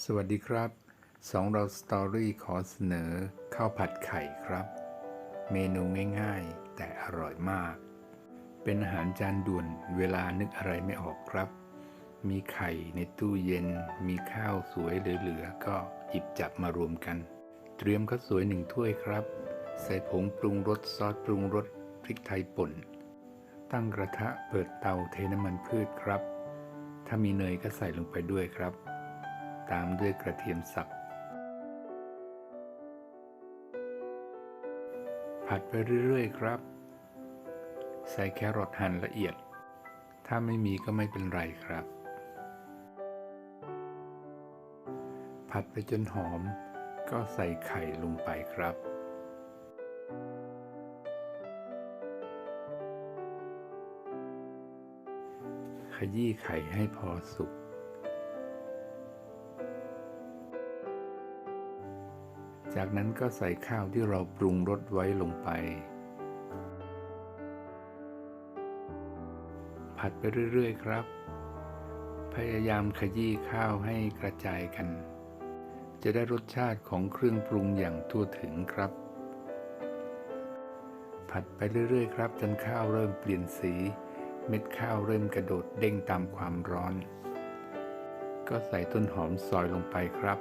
สวัสดีครับสองเราสตอรี่ขอเสนอข้าวผัดไข่ครับ เมนูง่ายๆ แต่อร่อยมาก เป็นอาหารจานด่วนเวลานึกอะไรไม่ออกครับ มีไข่ในตู้เย็น มีข้าวสวยเหลือๆ ก็หยิบจับมารวมกัน เตรียมข้าวสวยหนึ่งถ้วยครับ ใส่ผงปรุงรสซอสปรุงรสพริกไทยป่น ตั้งกระทะเปิดเตาเทน้ำมันพืชครับ ถ้ามีเนยก็ใส่ลงไปด้วยครับ ตามด้วยกระเทียมสับ ผัดไปเรื่อยๆครับ ใส่แครอทหั่นละเอียด ถ้าไม่มีก็ไม่เป็นไรครับ ผัดไปจนหอม ก็ใส่ไข่ลงไปครับขยี้ไข่ให้พอสุก จากนั้นก็ใส่ข้าวที่เราปรุงรสไว้ลงไป ผัดไปเรื่อยๆครับ พยายามขยี้ข้าวให้กระจายกัน จะได้รสชาติของเครื่องปรุงอย่างทั่วถึงครับ ผัดไปเรื่อยๆครับ จนข้าวเริ่มเปลี่ยนสี เม็ดข้าวเริ่มกระโดดเด้งตามความร้อน ก็ใส่ต้นหอมซอยลงไปครับ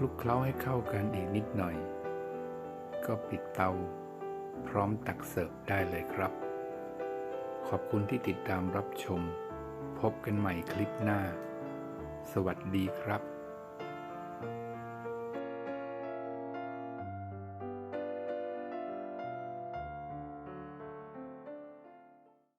คลุกเคล้าให้เข้ากันอีกนิดหน่อย ก็ปิดเตา พร้อมตักเสิร์ฟได้เลยครับ ขอบคุณที่ติดตามรับชม พบกันใหม่คลิปหน้า สวัสดีครับ